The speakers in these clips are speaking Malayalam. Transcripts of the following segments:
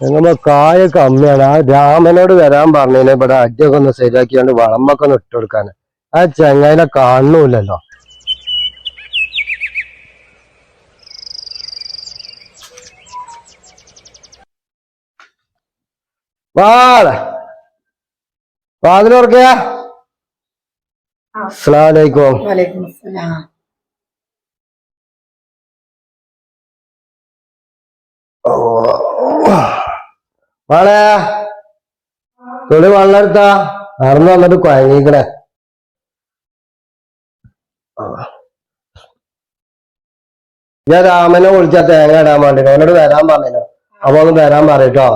ഞങ്ങൾ കായ കമ്മിയാണ് ആ രാമനോട് വരാൻ പറഞ്ഞതിനെ ഇവിടെ അടിയൊക്കെ ഒന്ന് ശരിയാക്കിയാണ്ട് വളമൊക്കെ ഒന്ന് ഇട്ട് കൊടുക്കാൻ. ആ ചെങ്ങായിനെ കാണുന്നില്ലല്ലോ. വാള. അസ്സലാമലൈക്കും. വലൈക്കും അസ്സലാം വാളെ തൊളി വെള്ളെടുത്താ. നടന്നു വന്നിട്ട് കുഴങ്ങിക്കണേ ഞാൻ രാമനെ വിളിച്ചാ തേങ്ങ ഇടാൻ വേണ്ടി അവനോട് വരാൻ പറഞ്ഞല്ലോ അപ്പൊ ഒന്ന് വരാൻ പറയട്ടോ.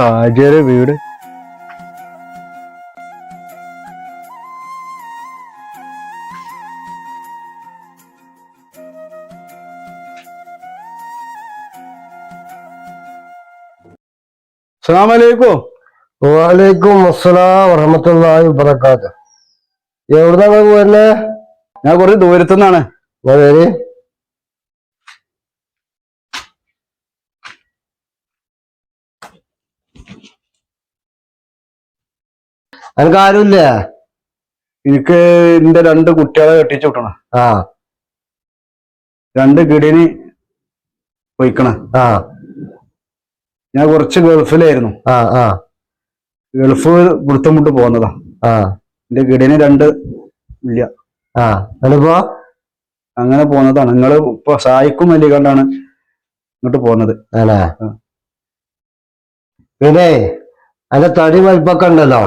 ആചാര്യ വീട്? വാലേക്കും അസ്സലാം വറഹമത്തല്ലാഹി വബറകാത്ത് എവിടുന്നാ നിങ്ങൾ പോരുന്നേ? ഞാൻ കുറച്ച് ദൂരത്തുനിന്നാണ് വരേ എനിക്ക് ആരുമില്ലേ എനിക്ക് എന്റെ രണ്ട് കുട്ടികളെ കെട്ടിച്ചു വിട്ടണം. ആ. രണ്ട് കിടിനി പൊയ്ക്കണം. ആ. ഞാൻ കുറച്ച് ഗൾഫിലായിരുന്നു. ഗൾഫ് കൊടുത്തമുട്ട് പോകുന്നതാ ആ. എന്റെ ഗിഡിന് രണ്ട് ഇല്ല. അങ്ങനെ പോകുന്നതാണ് നിങ്ങൾ ഇപ്പൊ സായിക്കും വലിയ കണ്ടാണ് ഇങ്ങോട്ട് ആ. പിന്നെ അതിന്റെ തടി വലിപ്പൊക്കെ ഉണ്ടല്ലോ.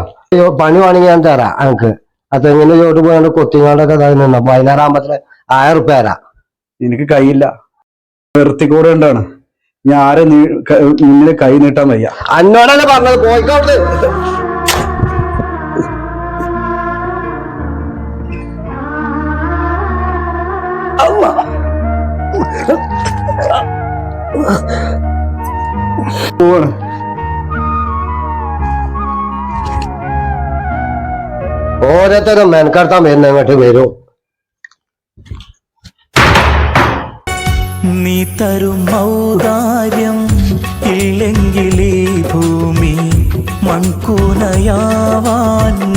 പണി വേണമെങ്കിൽ ഞാൻ തരാം എനിക്ക് ആ തെങ്ങിന്റെ ചോട്ട് പോയാണ്ട് കൊത്തിങ്ങാണ്ടൊക്കെ തരുന്നുണ്ട് പതിനാറാമ്പത്തിന് ആയിരം റുപ്യ തരാം. എനിക്ക് കയ്യില്ല. നിർത്തിക്കൂടെ ഉണ്ടാണ്. ഞാൻ ആരെ മുന്നിൽ കൈ നീട്ടാൻ വയ്യ? അന്നോടല്ലേ പറഞ്ഞത്? പോയിക്കോട്ട്. പോവാണ്. ഓരോരുത്തരും മെനക്കെടുത്താൻ വരുന്ന അങ്ങോട്ട് വരും? നീ തരും ഔദാര്യം ഇല്ലെങ്കിൽ ഈ ഭൂമി മൺകൂനയാവാൻ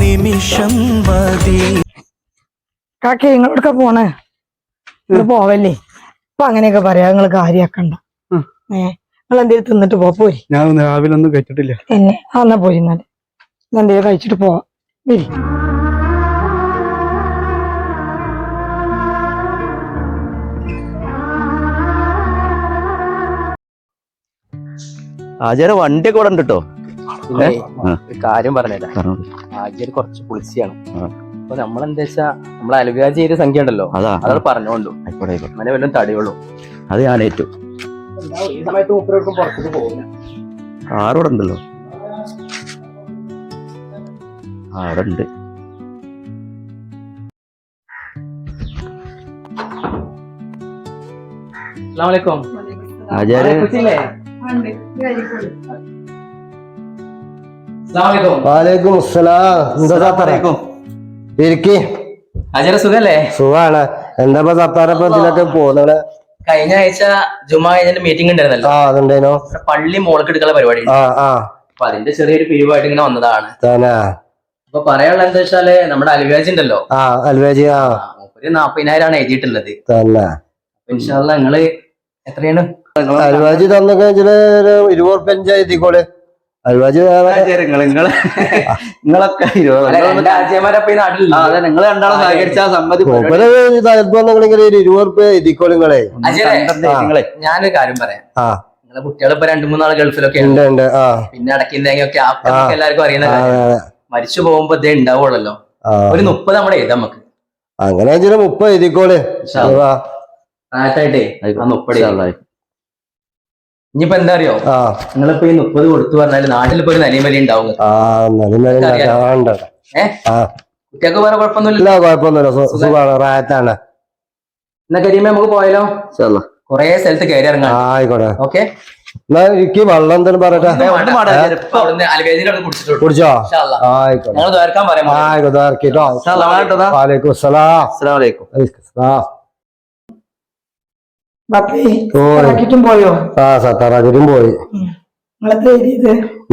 നിമിഷം മതി. കാക്കി നിങ്ങളോടൊക്കെ പോണേ? ഇത് പോവല്ലേ? ഇപ്പൊ അങ്ങനെയൊക്കെ പറയാ. നിങ്ങൾ കാര്യാക്കണ്ട. ഏ നിങ്ങൾ എന്തേലും തിന്നിട്ട് പോ പോരി. ഞാൻ രാവിലെ ഒന്നും കഴിച്ചിട്ടില്ല. എന്നെ ആ എന്നാ പോരി എന്നാൽ എന്തേലും കഴിച്ചിട്ട് പോവാ. വരി. ആചാര വണ്ടി ഇവിടെ ഉണ്ട് കേട്ടോ പിന്നെ ആ. ഒരു കാര്യം പറഞ്ഞില്ല ആദ്യം കുറച്ച് പുളിച്ചാണ്. അപ്പൊ നമ്മളെന്താ വെച്ചാ നമ്മളെ അലുവാ ചെയ്ത സംഖ്യ ഉണ്ടല്ലോ. അതാ. അതാണ് പറഞ്ഞോണ്ടു. ആയിക്കോട്ടെ അങ്ങനെ വല്ലതും തടിയുള്ളൂ. അത് ഞാൻ ഏറ്റു. ഈ സമയത്ത് മുപ്പരോടൊപ്പം പുറത്തേക്ക് പോകില്ല ആറോടെ ഉണ്ടല്ലോ. ആ അവിടെ ഉണ്ട്. ആചാര്യ. വാലേക്കും ഇരിക്കി. ആചാര്യ സുഖല്ലേ? സുഖാണ്. എന്താ ഇപ്പൊ ഇതിലൊക്കെ പോകുന്നത് കഴിഞ്ഞ ആഴ്ച ജുമാ കഴിഞ്ഞിട്ട് മീറ്റിംഗ് ഉണ്ടായിരുന്നല്ലോ ആ അതുണ്ടേനോ പള്ളി മോൾക്ക് എടുക്കാനുള്ള പരിപാടി ആ ആ. അപ്പൊ അതിന്റെ ചെറിയൊരു പിരിവായിട്ട് ഇങ്ങനെ വന്നതാണ്. അപ്പൊ പറയാനുള്ള എന്താ വെച്ചാൽ നമ്മുടെ അൽവേജ് ഉണ്ടല്ലോ. ആ അൽവേജി ഒരു നാപ്പതിനായിരം ആണ് എഴുതിയിട്ടുള്ളത്. ഇൻഷാല്ല നിങ്ങൾ എത്രയാണ്? അൽവാജി തന്നൊക്കെ ഒരു ഇരുപത് പഞ്ചായത്തിക്കോളെ അൽവാജി നിങ്ങൾ നിങ്ങൾ നിങ്ങളൊക്കെ നിങ്ങൾ രണ്ടാളും സമ്മതി ഇരുപത് എത്തിക്കോളെ നിങ്ങളെ. ഞാനൊരു കാര്യം പറയാം. നിങ്ങളെ കുട്ടികൾ ഇപ്പൊ രണ്ടു മൂന്നാൾ ഗൾഫിലൊക്കെ ഉണ്ട് പിന്നെ അടക്കി തേങ്ങയൊക്കെ. എല്ലാവർക്കും അറിയുന്ന കാര്യം. മരിച്ചു പോകുമ്പോ ഇതേ ഉണ്ടാവുള്ളല്ലോ. ഒരു മുപ്പത് നമ്മുടെ എഴുതാം നമുക്ക്. അങ്ങനെ മുപ്പത് എഴുതിക്കോളെ. ഇൻഷാ അല്ലാ. ആയിട്ടായിട്ടേ ആ മുപ്പത് എഴുതി. ഇനിയിപ്പോ എന്താ അറിയോ ആ. നിങ്ങളിപ്പോ ഈ മുപ്പത് കൊടുത്തു പറഞ്ഞാൽ നാട്ടിലിപ്പോ ഒരു നനിമലി ഉണ്ടാവും. കുട്ടികൾക്ക് വേറെ കുഴപ്പമൊന്നുമില്ല. ഇല്ല കുഴപ്പമൊന്നുമില്ല. സുഖാണ് റായത്താണ് എന്നാ കരിയുമ്പോ നമുക്ക് പോയാലോ. കൊറേ സ്ഥലത്ത് കയറി ഇറങ്ങാം. ആയിക്കോട്ടെ. ഓക്കെ? എന്നാ എനിക്ക് വെള്ളം എന്തെങ്കിലും പറയട്ടെ ഇപ്പൊ കുടിച്ചോ. ആയിക്കോട്ടെ. ആയിക്കോട്ടെ ഇറക്കിട്ടോ അല്ലാ, വേണ്ടതാ? വാലേക്കും അസ്സലാം അസ്സലാമു അലൈക്കും വലൈക്കും അസ്സലാം. ബാപ്പേ ഓ ഇറക്കിട്ടും പോയോ? ആ സത്താറാക്കിട്ടും പോയി.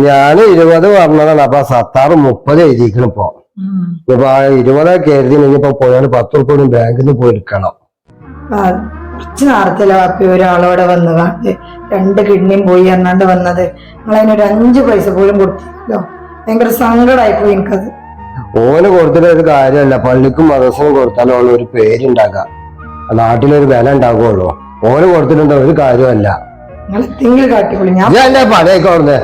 ഞാൻ ഇരുപത് പറഞ്ഞതാണ് അപ്പൊ സത്താറ് മുപ്പത് എഴുതിക്കണം ഇപ്പൊ. ഇപ്പൊ ആ ഇരുപതൊക്കെ എഴുതി ഇനിയിപ്പോ പോയാൽ പത്ത് ഉറുപ്പിക ബാങ്കിൽ നിന്ന് പോയി എടുക്കണം. കുറച്ച് നേരത്തില്ല ബാപ്പി ഒരാളോടെ വന്ന് കാണ്ട് രണ്ട് കിഡ്നിയും പോയി എന്നാണ്ട് വന്നത്. നിങ്ങളതിനൊരു അഞ്ച് പൈസ പോലും കൊടുത്തില്ലോ ഭയങ്കര സങ്കടമായി പോയി എനിക്കത്. ഓന് കൊടുത്തിട്ട് ഒരു കാര്യമല്ല പള്ളിക്കും മദർസിനും കൊടുത്താലും ഒരു പേരുണ്ടാക്കാം നാട്ടിലൊരു വില ഉണ്ടാകുള്ളൂ. ഓന് കൊടുത്തിട്ടുണ്ട്? ഒരു കാര്യമല്ല ഞാൻ എന്റെ പണിയൊക്കെ അവിടുന്ന്.